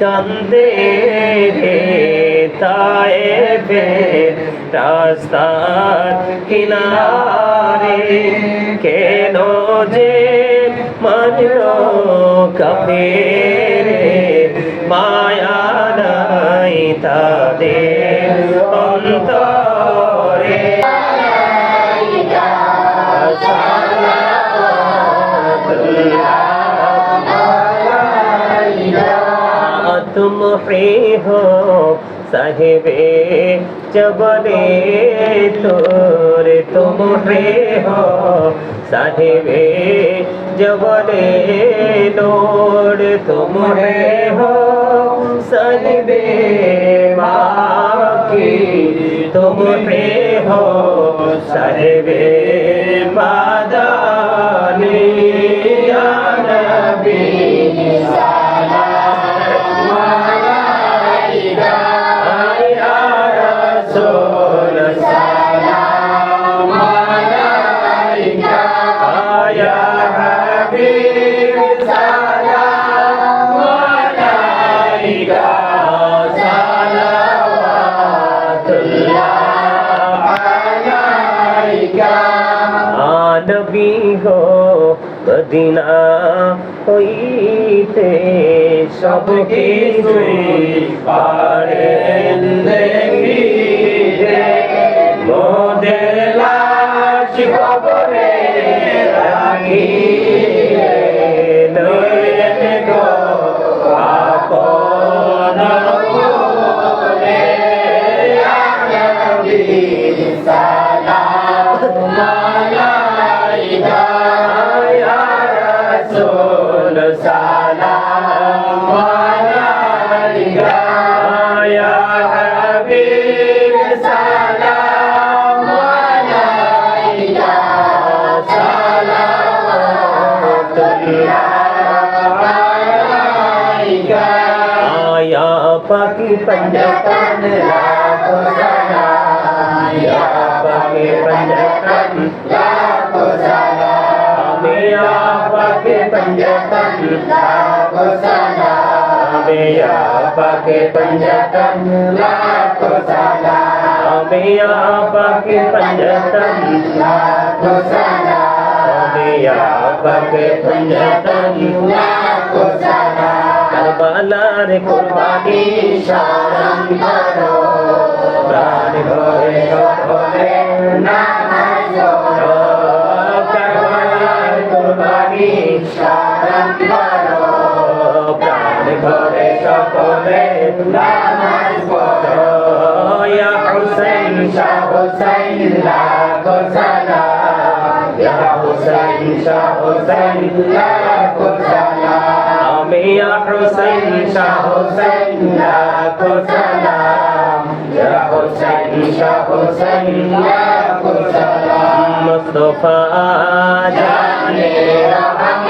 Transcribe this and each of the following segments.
কান্দে রে তায়েবে রাস্তার কিনারে কেন যে মানলো কফেরে মায়া নাই তাদের तुम ही हो साहिबे जबले तोरे तुम ही हो साहिबे जबले नोर तुम ही हो साहिबे माकी तुम ही हो साहिबे मादानी নবী হো মদিনা হইতে সব কিছুই দেখিতে মোদের লাশ Pakai penjatan, lah kosana. Kami ya pakai penjatan, lah kosana. Kami ya pakai penjatan, lah kosana. Kami ya pakai penjatan, lah kosana. কারবালার কুরবানি স্মরণ করো। প্রাণ ভরে সকলে নামাজ পড়ো। কারবালার কুরবানি স্মরণ করো। প্রাণ ভরে সকলে নামাজ পড়ো। ইয়া হুসাইন, শাহ হুসাইন, লাখো সালাম। ইয়া হুসাইন, শাহ হুসাইন, লাখো সালাম। ইয়া হুসাইন শাহ হুসাইন লাখো সালাম। ইয়া হুসাইন শাহ হুসাইন লাখো সালাম। মুস্তাফা জানে রহমান।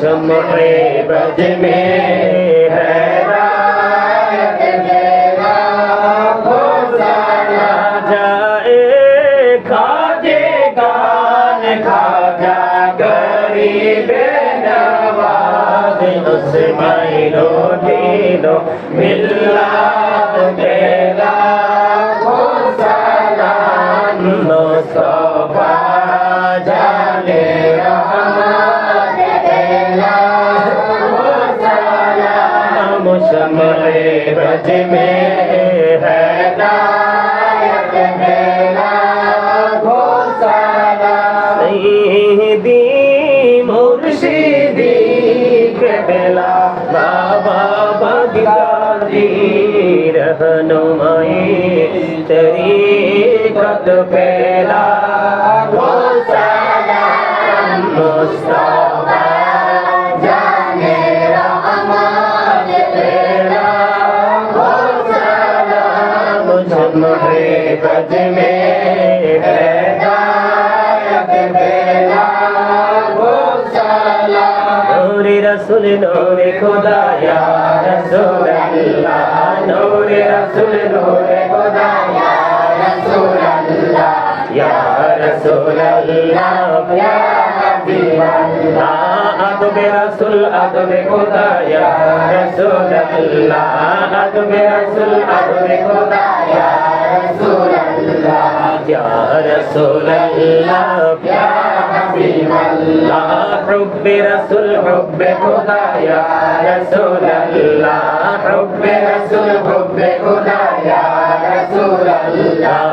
شمع بج میں ہے۔ میرا جائے کھاجے گان، کھاجا غریب نواز اس میں رو دینو ملات میرے सलाम शम्हे बज में है नायक बेला सैदी मुर्शिदी केबला बाबा बगदादी रहनुमाई तरीकत पेला बज में हैदायत बेला वो सलाम नूरे रसूल नूरे खुदा या रसूल अल्लाह नूरे रसूल नूरे खुदा या रसूल अल्लाह या रसूल अल्लाह या हबीब अल्लाह আদবে রাসূল আদবে খোদা ইয়া রাসূলুল্লাহ। আদবে রাসূল আদবে খোদা ইয়া রাসূলুল্লাহ। ইয়া রাসূলুল্লাহ, ইয়া হাবিবাল্লাহ। হুব্বে রাসূল হুব্বে খোদা ইয়া রাসূলুল্লাহ। হুব্বে রাসূল খোদা ইয়া রাসূলুল্লাহ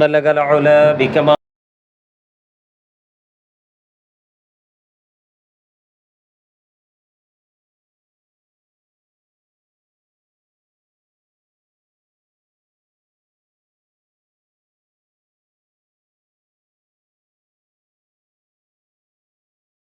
بلغ العلا بكمال